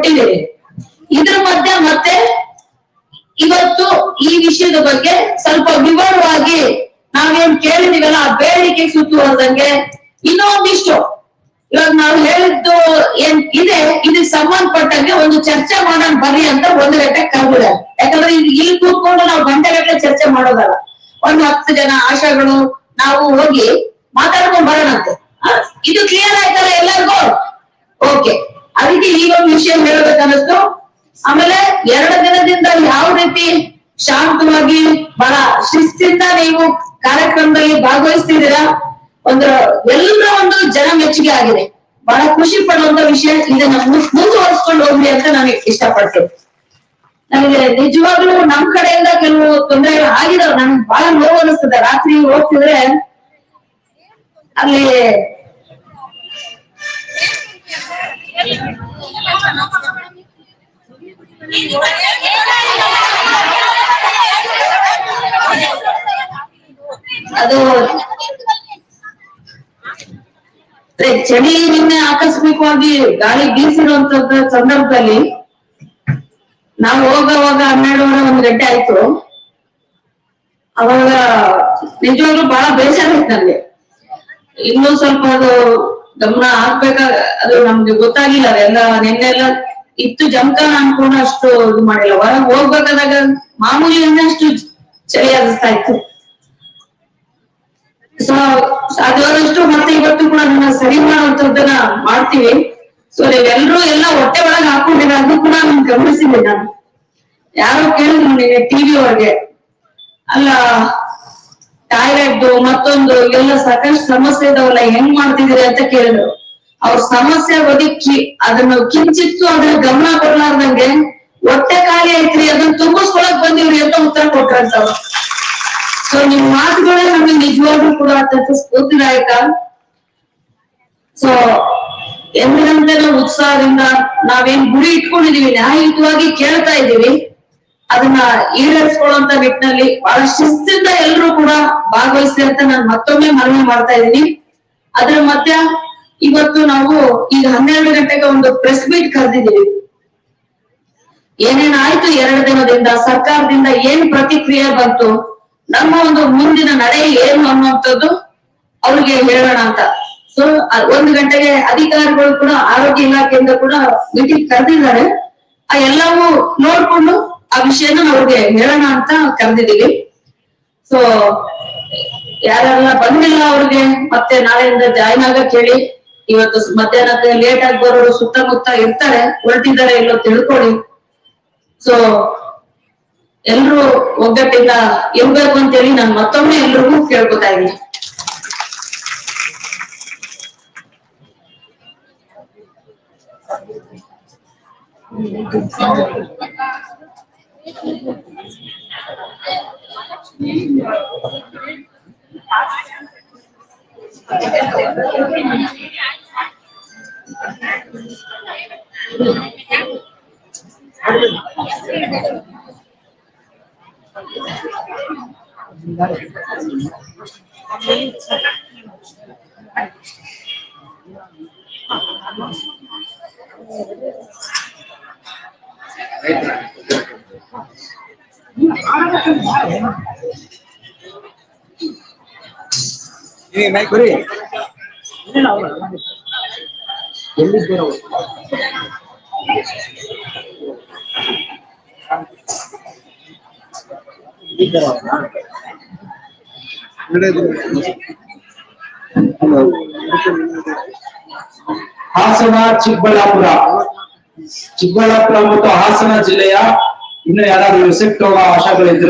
ಕೊಟ್ಟಿದ್ದೀರಿ. ಇದ್ರ ಮಧ್ಯೆ ಮತ್ತೆ ಇವತ್ತು ಈ ವಿಷಯದ ಬಗ್ಗೆ ಸ್ವಲ್ಪ ವಿವರವಾಗಿ ನಾವೇನ್ ಕೇಳಿದೀವಲ್ಲ, ಆ ಬೇಡಿಕೆ ಸುತ್ತುವರೆದಂಗೆ ಇನ್ನೊಂದಿಷ್ಟು. ಇವಾಗ ನಾವು ಹೇಳಿದ್ದು ಏನ್ ಇದೆ, ಇದಕ್ಕೆ ಸಂಬಂಧಪಟ್ಟಂಗೆ ಒಂದು ಚರ್ಚೆ ಮಾಡೋಣ ಬರ್ರಿ ಅಂತ ಒಂದು ಗಂಟೆ ಕರ್ಬಿಡ ಯಾಕಂದ್ರೆ ಇಲ್ಲಿ ಇಲ್ಲಿ ಕೂತ್ಕೊಂಡು ನಾವು ಗಂಟೆಗಟ್ಟಲೆ ಚರ್ಚೆ ಮಾಡೋದಲ್ಲ. ಒಂದು ಹತ್ತು ಜನ ಆಶಾಗಳು, ನಾವು ಹೋಗಿ ಮಾತಾಡ್ಕೊಂಡ್ ಬರೋಣಂತೆ. ಇದು ಕ್ಲಿಯರ್ ಆಯ್ತಲ್ಲ ಎಲ್ಲರಿಗೂ? ಓಕೆ ಅದಕ್ಕೆ ಈ ಒಂದು ವಿಷಯ ಹೇಳ್ಬೇಕನ್ನಿಸ್ತು ಆಮೇಲೆ ಎರಡು ದಿನದಿಂದ ಯಾವ ರೀತಿ ಶಾಂತವಾಗಿ ಬಹಳ ಶಿಸ್ತಿಂದ ನೀವು ಕಾರ್ಯಕ್ರಮದಲ್ಲಿ ಭಾಗವಹಿಸ್ತಿದ್ದೀರಾ? ಒಂದು ಎಲ್ಲರ ಒಂದು ಜನ ಮೆಚ್ಚುಗೆ ಆಗಿದೆ. ಬಹಳ ಖುಷಿ ಪಡುವಂತ ವಿಷಯ ಇದನ್ನ ಮುಂದ್- ಮುಂದುವರಿಸ್ಕೊಂಡು ಹೋಗ್ಲಿ ಅಂತ ನಾನು ಇಷ್ಟಪಟ್ಟು ನನಗೆ ನಿಜವಾಗ್ಲೂ ನಮ್ ಕಡೆಯಿಂದ ಕೆಲವು ತೊಂದರೆಗಳು ಆಗಿದಾವ್. ನನ್ಗೆ ಬಹಳ ನೋವು ಅನಿಸ್ತದೆ. ರಾತ್ರಿ ಹೋಗ್ತಿದ್ರೆ ಅಲ್ಲಿ ಅದು ಚಳಿ ನಿನ್ನೆ ಆಕಸ್ಮಿಕವಾಗಿ ಗಾಳಿ ಬೀಸಿರುವಂತದ್ದು ಸಂದರ್ಭದಲ್ಲಿ ನಾವು ಹೋಗುವಾಗ ಹನ್ನೆರಡುವರೆ ಒಂದು ಗಂಟೆ ಆಯ್ತು. ಅವಾಗ ನಿಜವಾಗ್ಲೂ ಬಹಳ ಬೇಸರ ಆಯ್ತು ನನ್ಗೆ ಇನ್ನೂ ಸ್ವಲ್ಪ ಅದು ಗಮನ ಹಾಕ್ಬೇಕ? ಅದು ನಮ್ಗೆ ಗೊತ್ತಾಗಿಲ್ಲ. ಎಲ್ಲ ನಿನ್ನೆ ಎಲ್ಲ ಇತ್ತು ಜಮಖಾನ ಅನ್ಕೊಂಡು ಅಷ್ಟು ಇದು ಮಾಡಿಲ್ಲ. ಹೊರಗೆ ಹೋಗ್ಬೇಕಾದಾಗ ಮಾಮೂಲಿ ಅಷ್ಟು ಚಳಿ ಇತ್ತು ಸೊ ಸಾಧ್ಯವಾದಷ್ಟು ಮತ್ತೆ ಇವತ್ತು ಕೂಡ ಅದನ್ನ ಸರಿ ಮಾಡುವಂತದ್ದನ್ನ ಮಾಡ್ತೀವಿ. ಸೊ ನೀವೆಲ್ಲರೂ ಎಲ್ಲ ಹೊಟ್ಟೆ ಒಳಗೆ ಹಾಕೊಂಡಿರ ಅದು ಕೂಡ ನಾನು ಗಮನಿಸಿದೆ ನಾನು. ಯಾರೋ ಕೇಳಿದ್ರು ಟಿವಿ ಒಳಗೆ. ಅಲ್ಲ ಥೈರಾಯ್ಡ್ ಮತ್ತೊಂದು ಎಲ್ಲ ಸಾಕಷ್ಟು ಸಮಸ್ಯೆ ಇದಾವಲ್ಲ, ಹೆಂಗ್ ಮಾಡ್ತಿದ್ರಿ ಅಂತ ಕೇಳಿದ್ರು. ಅವ್ರ ಸಮಸ್ಯೆ ಒದಕ್ಕಿ ಅದನ್ನು ಕಿಂಚಿತ್ತು ಅದ್ರ ಗಮನ ಕೊಡ್ಲಾರ್ದಂಗೆ ಹೊಟ್ಟೆ ಖಾಲಿ ಐತ್ರಿ ಅದನ್ನ ತುಂಬಿಸ್ಕೊಳಕ್ ಬಂದಿವ್ರಿ ಅಂತ ಉತ್ತರ ಕೊಟ್ರಂತ ಸೊ ನಿಮ್ ಮಾತುಗಳೇ ನಮ್ಗೆ ನಿಜವಾಗ್ಲೂ ಕೂಡ ಅತ್ಯಂತ ಸ್ಫೂರ್ತಿದಾಯಕ. ಸೊ ಎಂದಿನಂತೆ ನಾವು ಉತ್ಸಾಹದಿಂದ ನಾವೇನ್ ಗುರಿ ಇಟ್ಕೊಂಡಿದೀವಿ, ನ್ಯಾಯಯುತವಾಗಿ ಕೇಳ್ತಾ ಇದೀವಿ ಅದನ್ನ ಈಡೇರಿಸ್ಕೊಳ್ಳುವಂತ ನಿಟ್ಟಿನಲ್ಲಿ ಬಹಳ ಶಿಸ್ತಿಂದ ಎಲ್ಲರೂ ಕೂಡ ಭಾಗವಹಿಸಿ ಅಂತ ನಾನು ಮತ್ತೊಮ್ಮೆ ಮನವಿ ಮಾಡ್ತಾ ಇದ್ದೀನಿ. ಅದ್ರ ಮಧ್ಯ ಇವತ್ತು ನಾವು ಈಗ ಹನ್ನೆರಡು ಗಂಟೆಗೆ ಒಂದು ಪ್ರೆಸ್ ಮೀಟ್ ಕರೆದಿದ್ದೀವಿ. ಏನೇನಾಯ್ತು ಎರಡು ದಿನದಿಂದ, ಸರ್ಕಾರದಿಂದ ಏನ್ ಪ್ರತಿಕ್ರಿಯೆ ಬಂತು, ನಮ್ಮ ಒಂದು ಮುಂದಿನ ನಡೆ ಏನು ಅನ್ನುವಂಥದ್ದು ಅವ್ರಿಗೆ ಹೇಳೋಣ ಅಂತ. ಸೊ ಒಂದು ಗಂಟೆಗೆ ಅಧಿಕಾರಿಗಳು ಕೂಡ, ಆರೋಗ್ಯ ಇಲಾಖೆಯಿಂದ ಕೂಡ ಮೀಟಿಂಗ್ ಕರೆದಿದ್ದಾರೆ. ಆ ಎಲ್ಲವೂ ನೋಡ್ಕೊಂಡು ಆ ವಿಷಯನ ಅವ್ರಿಗೆ ಹೇಳೋಣ ಅಂತ ಕರೆದಿದ್ದೀವಿ. ಸೊ ಯಾರೆಲ್ಲ ಬಂದಿಲ್ಲ ಅವ್ರಿಗೆ, ಮತ್ತೆ ನಾಳೆಯಿಂದ ಜಾಯ್ನ್ ಆಗಕ್ ಕೇಳಿ ಇವತ್ತು ಮಧ್ಯಾಹ್ನಕ್ಕೆ ಲೇಟ್ ಆಗಿ ಬರೋರು ಸುತ್ತಮುತ್ತ ಇರ್ತಾರೆ, ಹೊರಟಿದ್ದಾರೆ ಇಲ್ಲೋ ತಿಳ್ಕೊಳ್ಳಿ. ಸೊ ಎಲ್ರು ಒಗ್ಗಟ್ಟಿಂದ ಇರ್ಬೇಕು ಅಂತೇಳಿ ನಾನು ಮತ್ತೊಮ್ಮೆ ಎಲ್ರಿಗೂ ಕೇಳ್ಕೊತಾ ಇದ್ದೀನಿ. Amém. ಎಲ್ಲಿದ್ದೀರೋ ಹಾಸನ ಚಿಕ್ಕಬಳ್ಳಾಪುರ ಚಿಕ್ಕಬಳ್ಳಾಪುರ ಮತ್ತು ಹಾಸನ ಜಿಲ್ಲೆಯ ಇನ್ನು ಯಾರಾದ್ರೂ ರಿಸೆಪ್ಟ್ ಹೋಗೋ ಆಶಾಗಳಿದ್ರೆ